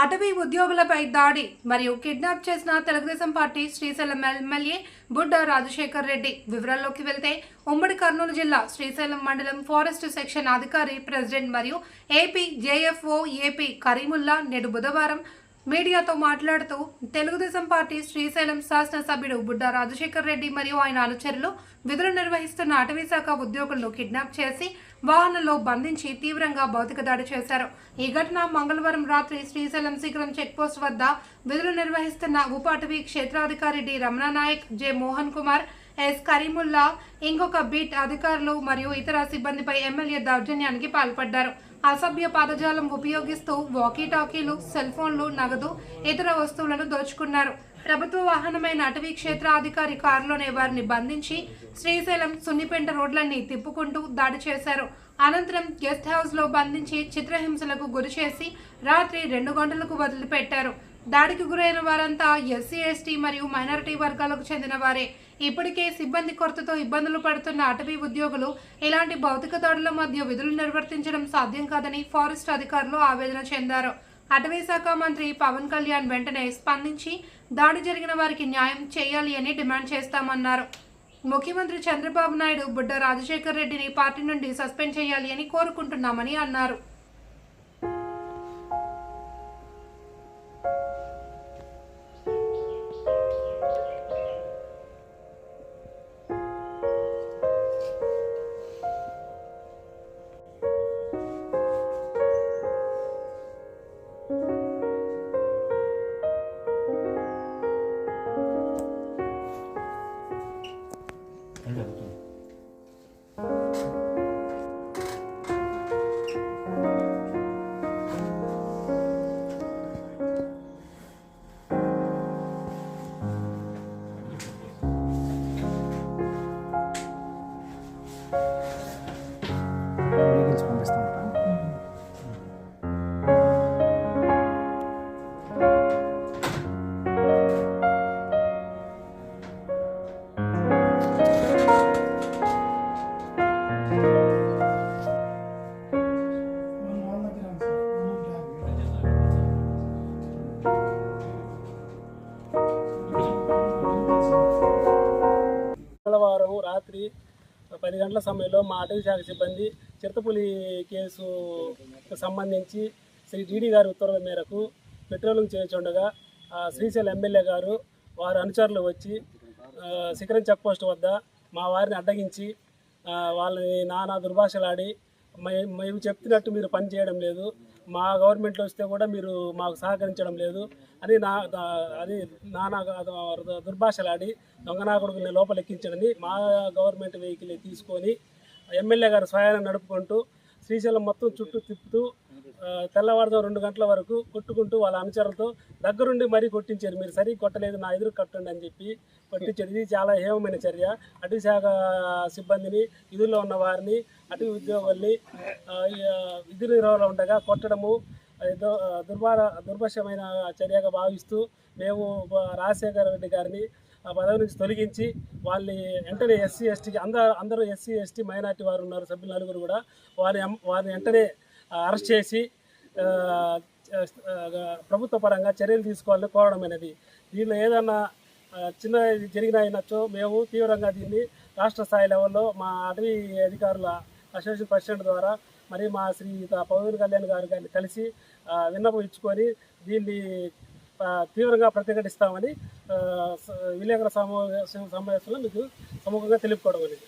అటవీ ఉద్యోగులపై దాడి మరియు కిడ్నాప్ చేసిన తెలుగుదేశం పార్టీ శ్రీశైలం ఎమ్మెల్యే బుడ్డ రాజశేఖర్ రెడ్డి. వివరాల్లోకి వెళ్తే ఉమ్మడి కర్నూలు జిల్లా శ్రీశైలం మండలం ఫారెస్ట్ సెక్షన్ అధికారి ప్రెసిడెంట్ మరియు ఏపీ జేఎఫ్ఓ ఏపీ కరీముల్లా నేడు బుధవారం మీడియాతో మాట్లాడుతూ తెలుగుదేశం పార్టీ శ్రీశైలం శాసనసభ్యుడు బుడ్డ రాజశేఖర్ రెడ్డి మరియు ఆయన అనుచరులు విధులు నిర్వహిస్తున్న అటవీశాఖ ఉద్యోగులను కిడ్నాప్ చేసి వాహనంలో బంధించి తీవ్రంగా భౌతిక దాడి చేశారు. ఈ ఘటన మంగళవారం రాత్రి శ్రీశైలం శిఖరం చెక్పోస్ట్ వద్ద విధులు నిర్వహిస్తున్న ఉప అటవీ క్షేత్రాధికారి D. Ramananayak J. Mohan Kumar S. Karimulla ఇంకొక బీట్ అధికారులు మరియు ఇతర సిబ్బందిపై ఎమ్మెల్యే దౌర్జన్యానికి పాల్పడ్డారు. అసభ్య పదజాలం ఉపయోగిస్తూ వాకీ టాకీలు సెల్ ఫోన్లు నగదు ఇతర వస్తువులను దోచుకున్నారు. ప్రభుత్వ వాహనమైన అటవీ క్షేత్రాధికారి కారులోనే వారిని బంధించి శ్రీశైలం సున్నిపెంట రోడ్లన్నీ తిప్పుకుంటూ దాడి చేశారు. అనంతరం గెస్ట్ హౌస్లో బంధించి చిత్రహింసలకు గురి చేసి రాత్రి రెండు గంటలకు వదిలిపెట్టారు. దాడికి గురైన వారంతా ఎస్సీ ఎస్టీ మరియు మైనారిటీ వర్గాలకు చెందిన వారే. ఇప్పటికే సిబ్బంది కొరతతో ఇబ్బందులు పడుతున్న అటవీ ఉద్యోగులు ఇలాంటి భౌతిక దాడుల మధ్య విధులు నిర్వర్తించడం సాధ్యం కాదని ఫారెస్ట్ అధికారులు ఆవేదన చెందారు. అటవీ శాఖ మంత్రి పవన్ కళ్యాణ్ వెంటనే స్పందించి దాడి జరిగిన వారికి న్యాయం చేయాలి అని డిమాండ్ చేస్తామన్నారు. ముఖ్యమంత్రి చంద్రబాబు నాయుడు బుడ్డ రాజశేఖర్ రెడ్డిని పార్టీ నుండి సస్పెండ్ చేయాలి అని కోరుకుంటున్నామని అన్నారు. రాత్రి పది గంటల సమయంలో మా అటవీ శాఖ సిబ్బంది చిరుతపులి కేసు సంబంధించి శ్రీ డీడీ గారి ఉత్తర్వుల మేరకు పెట్రోలింగ్ చేయించుండగా శ్రీశైల శ్రీశైలం ఎమ్మెల్యే గారు వారి అనుచరులు వచ్చి శిఖరం చెక్ పోస్ట్ వద్ద మా వారిని అడ్డగించి వాళ్ళని నానా దుర్భాషలాడి మేము చెప్తున్నట్టు మీరు పని చేయడం లేదు. మా గవర్నమెంట్లో వస్తే కూడా మీరు మాకు సహకరించడం లేదు. అని నా అది నానా దుర్భాషలాడి దొంగనా కొడుకుని లోపలెక్కించడని మా గవర్నమెంట్ వెహికల్ తీసుకొని ఎమ్మెల్యే గారు స్వయాన్ని నడుపుకుంటూ శ్రీశైలం మొత్తం చుట్టూ తిప్పుతూ తెల్లవారుజాము రెండు గంటల వరకు కొట్టుకుంటూ వాళ్ళ అనుచరులతో దగ్గరుండి మరీ కొట్టించారు. మీరు సరిగ్గా కొట్టలేదు నా ఎదురు కట్టండి అని చెప్పి కొట్టించారు. ఇది చాలా హేమమైన చర్య. అటవీ శాఖ సిబ్బందిని విధుల్లో ఉన్న వారిని అటవీ ఉద్యోగుల్ని విధి నిర్వహణలో ఉండగా కొట్టడము దుర్భార దుర్భషమైన చర్యగా భావిస్తూ మేము రాజశేఖర రెడ్డి గారిని ఆ పదవి నుంచి తొలగించి వాళ్ళని వెంటనే ఎస్సీ ఎస్టీకి అందరూ అందరూ ఎస్సీ ఎస్టీ మైనార్టీ వారు ఉన్నారు సభ్యులు నలుగురు కూడా. వారి వారిని వెంటనే అరెస్ట్ చేసి ప్రభుత్వ పరంగా చర్యలు తీసుకోవాలని కోరడం అనేది. దీనిలో ఏదన్నా చిన్న జరిగినా అయినచ్చో మేము తీవ్రంగా దీన్ని రాష్ట్ర స్థాయి లెవెల్లో మా అటవీ అధికారుల అసోసియేషన్ ప్రెసిడెంట్ ద్వారా మరి మా శ్రీ పవన్ కళ్యాణ్ గారు గారిని కలిసి విన్నపం ఇచ్చుకొని దీన్ని తీవ్రంగా ప్రతిఘటిస్తామని విలేకరుల సమావేశంలో మీకు సముఖంగా తెలుపుకోవడం అనేది